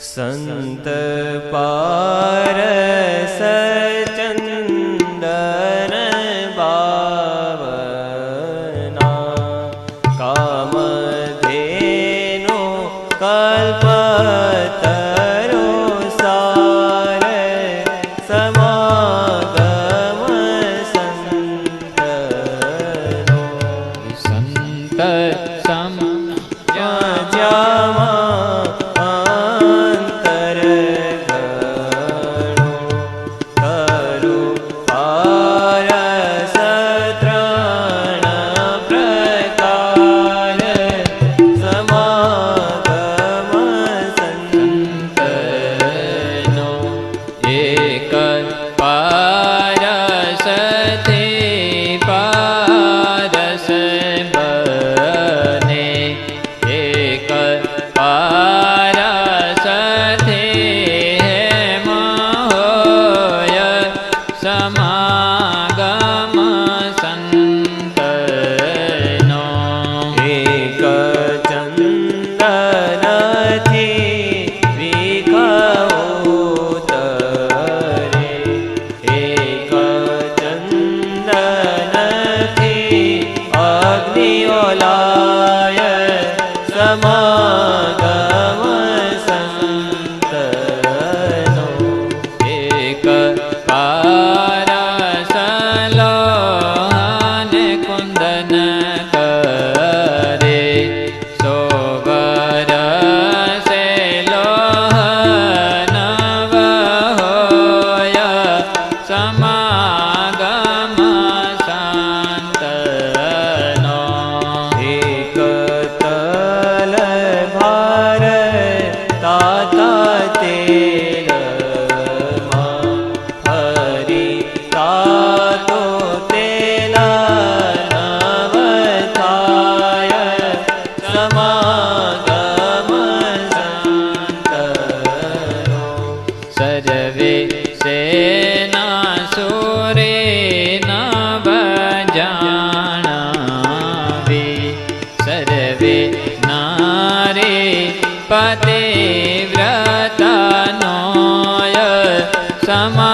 સંત પારસ સમાગમ સમાગમ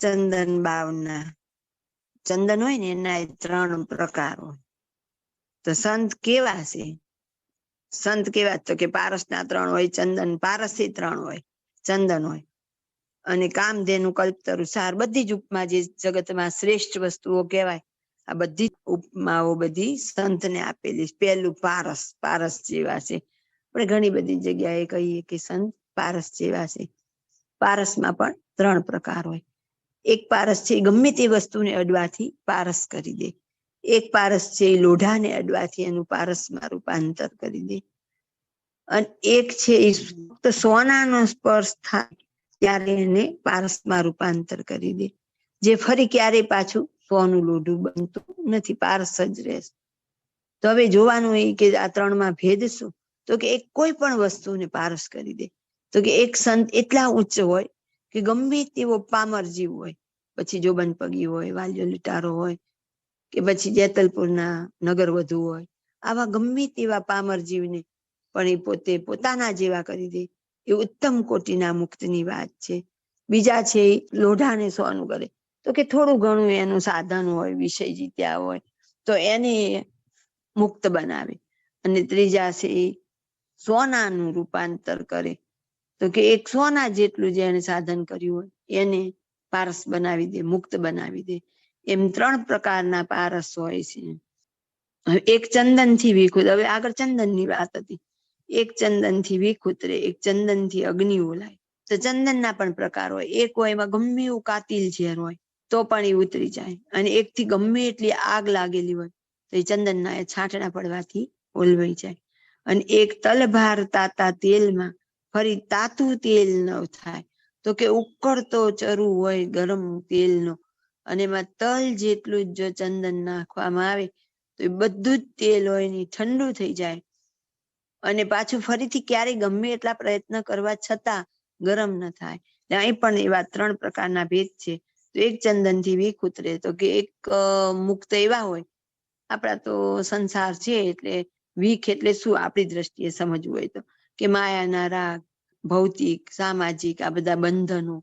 ચંદન બાવના. ચંદન હોય ને, એના ત્રણ પ્રકાર. તો સંત કેવા છે? સંત કેવા? તો કે પારસ ના ત્રણ હોય, ચંદન પારસ ત્રણ હોય, ચંદન હોય. અને કામધેનુ, કલ્પતરુ, સાર બધી જ ઉપમા જે જગતમાં શ્રેષ્ઠ વસ્તુઓ કહેવાય, આ બધી ઉપમાઓ બધી સંતને આપેલી. પહેલું પારસ પારસ જેવા છે. આપણે ઘણી બધી જગ્યાએ કહીએ કે સંત પારસ જેવા છે. પારસમાં પણ ત્રણ પ્રકાર હોય. એક પારસ છે ગમે તે વસ્તુને અડવાથી પારસ કરી દે. એક પારસ છે એ લોઢાને અડવાથી એનું પારસમાં રૂપાંતર કરી દે. અને એક છે એ ફક્ત સોનાનો સ્પર્શ થાય ત્યારે એને પારસમાં રૂપાંતર કરી દે. જે ફરી ક્યારેય પાછું સોનું લોઢું બનતું નથી, પારસ જ રહેશે. તો હવે જોવાનું એ કે આ ત્રણમાં ભેદ શું? તો કે એક કોઈ પણ વસ્તુને પારસ કરી દે. તો કે એક સંત એટલા ઉચ્ચ હોય કે ગમે તેવો પામર જીવ હોય, પછી જોબન પગી હોય વાલ્યો લીટારો હોય, કે પછી જેતલપુરના નગર વધુ હોય, આવા ગમે તેવા પામર જીવને પણ એ પોતે પોતાના જેવા કરી દે, એ ઉત્તમ કોટીના મુક્તની વાત છે. બીજા છે લોઢાને સોનું કરે. તો કે થોડું ઘણું એનું સાધન હોય, વિષય જીત્યા હોય, તો એને મુક્ત બનાવે. અને ત્રીજા છે સોનાનું રૂપાંતર કરે. તો કે એક સોના જેટલું જેને સાધન કર્યું હોય, એને પારસ બનાવી દે, મુક્ત બનાવી દે. એમ ત્રણ પ્રકારના પારસ હોય છે. એક ચંદનથી વિખુત, હવે આગળ ચંદનની વાત હતી. એક ચંદનથી વિખુતરે એક ચંદનથી અગ્નિ ઓલાય. તો ચંદનના પણ પ્રકાર હોય. એક હોય એમાં ગમે એવું કાતિલ ઝેર હોય, તો પણ એ ઉતરી જાય. અને એક થી ગમે એટલી આગ લાગેલી હોય, તો એ ચંદનના એ છાંટણા પડવાથી ઓલવાઈ જાય. અને એક તલભાર તાતા તેલમાં ફરી તાતું તેલ ન થાય. તો કે ઉકળતો ચરુ હોય ગરમ તેલનો. અને એમાં તલ જેટલું જ જો ચંદન નાખવામાં આવે, તો એ બધું જ તેલ હોય ને ઠંડુ થઈ જાય. અને પાછું ફરીથી ક્યારે ગમે એટલા પ્રયત્ન કરવા છતાં ગરમ ન થાય. અહીં પણ એવા ત્રણ પ્રકારના ભેદ છે. તો એક ચંદનથી વીખ ઉતરે, તો કે એક મુક્ત એવા હોય. આપણા તો સંસાર છે એટલે વીખ એટલે શું? આપણી દ્રષ્ટિએ સમજવું હોય તો. કે માયાના રાગ ભૌતિક, સામાજિક, આ બધા બંધનો,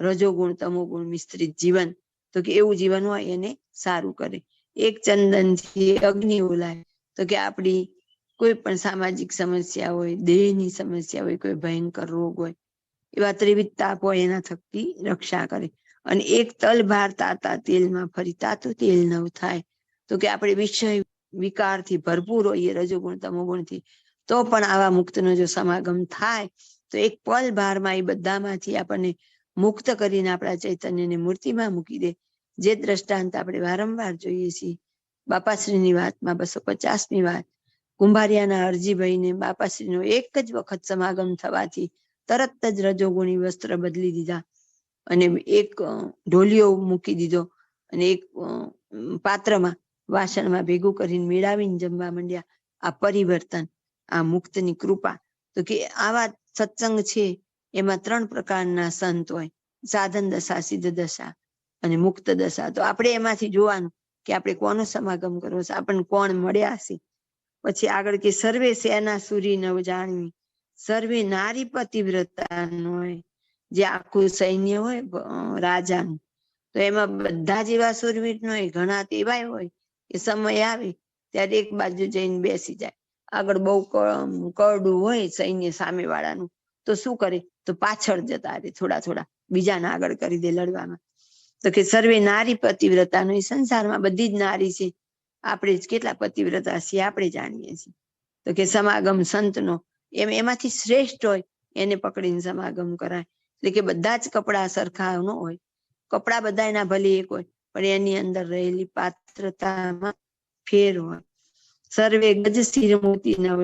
રજોગુણ, તમોગુણ, મિશ્રિત જીવન, તો કે એવું જીવન હોય એને સારું કરે. એક ચંદનથી અગ્નિ ઓલાય, તો કે આપણી કોઈ પણ સામાજિક સમસ્યા હોય, દેહની સમસ્યા હોય, કોઈ ભયંકર રોગ હોય, એવા ત્રિવિધ તાપ હોય એના થકી રક્ષા કરે. અને એક તલ ભાર તાતા તેલમાં ફરી તાતું તેલ નવ થાય, તો કે આપણે વિષય વિકારથી ભરપૂર હોઈએ રજોગુણ, તમોગુણથી, તો પણ આવા મુક્તનો જો સમાગમ થાય તો એક પલ ભારમાં એ બધામાંથી આપણને મુક્ત કરીને આપણા ચૈતન્યને મૂર્તિમાં મૂકી દે. જે દ્રષ્ટાંત આપણે વારંવાર જોઈએ છીએ. બાપાશ્રીની વાતમાં બસો પચાસમી વાત. કુંભારિયાના અરજીભાઈને બાપાશ્રીનો એક જ વખત સમાગમ થવાથી તરત જ રજોગુણી વસ્ત્ર બદલી દીધા અને એક ઢોલિયો મૂકી દીધો અને એક પાત્રમાં વાસણમાં ભેગું કરીને મેળાવીને જમવા માંડ્યા. આ પરિવર્તન, આ મુક્તની કૃપા. તો કે આવા સત્સંગ છે, એમાં ત્રણ પ્રકારના સંત હોય. સાધન દશા, સિદ્ધ દશા અને મુક્ત દશા. તો આપણે એમાંથી જોવાનું કે આપણે કોનો સમાગમ કરવો છે, આપણને કોણ મળ્યા છે. પછી આગળ કે સર્વે સેના સુરી નવ જાણવી. સર્વે નારી પતિવ્રતા હોય. જે આખું સૈન્ય હોય રાજાનું. તો એમાં બધા જેવા સુરવીર હોય, ઘણા તેવાય હોય કે સમય આવે, ત્યારે એક બાજુ જઈને બેસી જાય. આગળ બહુ કરડું હોય સૈન્ય સામે વાળાનું તો શું કરે? તો પાછળ જતા રે થોડા થોડા, બીજાને આગળ કરી દે લડવામાં. તો કે સર્વે નારી પતિવ્રતા નો સંસારમાં બધી જ નારી છે. આપણે કેટલા પતિવ્રતા છીએ, આપણે જાણીએ છીએ. તો કે સમાગમ સંતનો, એમ એમાંથી શ્રેષ્ઠ હોય, એને પકડીને સમાગમ કરાય. એટલે કે બધા જ કપડા સરખા ન હોય. કપડા બધા એના ભલે એક હોય, પણ એની અંદર રહેલી પાત્રતામાં ફેર હોય. સર્વે ગજ સ્થિર મોતી નવ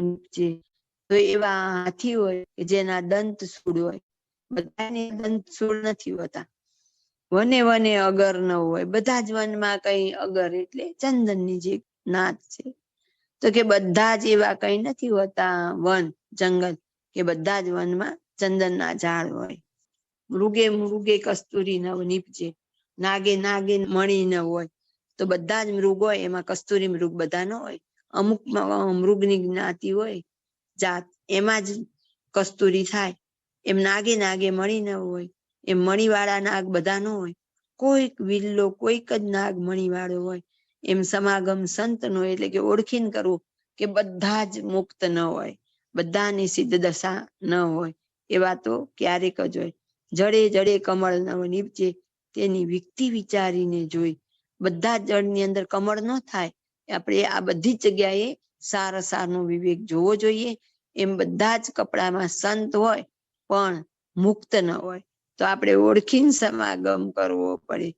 તો એવા હાથી હોય કે જેના દંત સૂળ હોય. બધાને દંત સૂળ નથી હોતા. વને વને અગર ન હોય. બધા જ વનમાં કઈ અગર એટલે ચંદનની જે નાત છે. તો કે બધા જ એવા કઈ નથી હોતા વન, જંગલ, કે બધા જ વનમાં ચંદનના ઝાડ હોય. મૃગે મૃગે કસ્તુરી નવ નીપજે નાગે નાગે મણી ન હોય. તો બધા જ મૃગ હોય. એમાં કસ્તુરી મૃગ બધા ન હોય. અમુક મૃગની જ્ઞાતિ હોય, જાત એમાં જ કસ્તુરી થાય, એમ નાગે નાગે મણી ન હોય, એમ મણીવાળા નાગ બધા ન હોય, કોઈક વિલ્લો, કોઈક જ નાગ મણીવાળો હોય, એમ સમાગમ સંતનો એટલે કે ઓળખીને કરવું કે બધા જ મુક્ત ન હોય, બધાની સિદ્ધ દશા ન હોય, એવા તો ક્યારેક જ હોય. જડે જડે કમળ ન નીપજે, તેની વિકતિ વિચારીને જોઈ, બધા જળની અંદર કમળ ન થાય આપણે આ બધી જગ્યાએ સાર સારનો વિવેક જોવો જોઈએ. એમ બધા જ કપડામાં સંત હોય, પણ મુક્ત ન હોય. તો આપણે ઓળખીને સમાગમ કરવો પડે.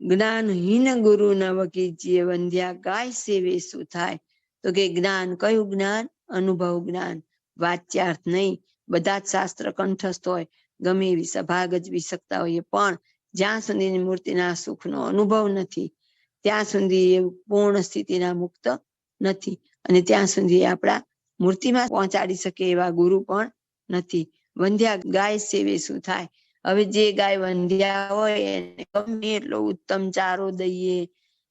જ્ઞાનહીન ગુરુ ન જે વંધ્યા ગાય સેવે શું થાય? તો કે જ્ઞાન, કયું જ્ઞાન? અનુભવ જ્ઞાન. વાચ્યાર્થ નહીં. બધા જ શાસ્ત્ર કંઠસ્થ હોય. ગમે એવી સભા ગજવી શકતા હોઈએ, પણ જ્યાં સુધીની મૂર્તિના સુખનો અનુભવ નથી. ત્યાં સુધી એ પૂર્ણ સ્થિતિના મુક્ત નથી. અને ત્યાં સુધી આપણા મૂર્તિમાં પહોંચાડી શકે એવા ગુરુ પણ નથી. વંધ્યા ગાય સેવે શું થાય? હવે જે ગાય વંધ્યા હોય એને ગમે એટલો ઉત્તમ ચારો દઈએ,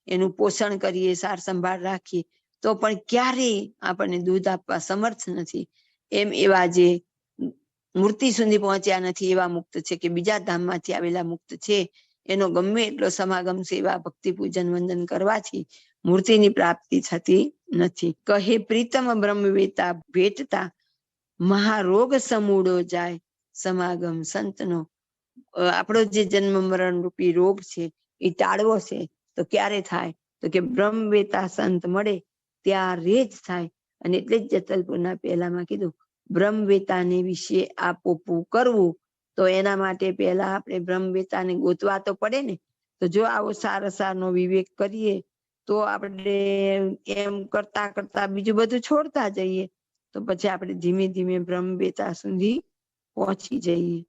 એનું પોષણ કરીએ, સાર સંભાળ રાખીએ, તો પણ ક્યારેય આપણને દૂધ આપવા સમર્થ નથી. એમ એવા જે મૂર્તિ સુધી પહોંચ્યા નથી એવા મુક્ત છે કે બીજા ધામમાંથી આવેલા મુક્ત છે. એનો ગમે એટલો સમાગમ, સેવા, ભક્તિ, પૂજન, વંદન કરવાથી મૂર્તિની પ્રાપ્તિ થતી નથી. કહે પ્રીતમ બ્રહ્મવેતા, ભેટતા મહારોગ સમૂળો જાય સમાગમ સંતનો. આપણો જે જન્મ મરણ રૂપી રોગ છે, એ ટાળવો છે, તો ક્યારે થાય? તો કે બ્રહ્મવેતા સંત મળે ત્યારે જ થાય. અને એટલે જ જતલપુરના પહેલામાં કીધું, બ્રહ્મવેતાને વિશે આપોપું કરવું તો એના માટે પહેલા આપણે બ્રહ્મવેતાને ગોતવા તો પડે ને, તો જો આવો સારસારનો વિવેક કરીએ, તો આપણે એમ કરતા કરતા બીજું બધું છોડતા જઈએ, તો પછી આપણે ધીમે ધીમે બ્રહ્મવેતા સુધી પહોંચી જઈએ.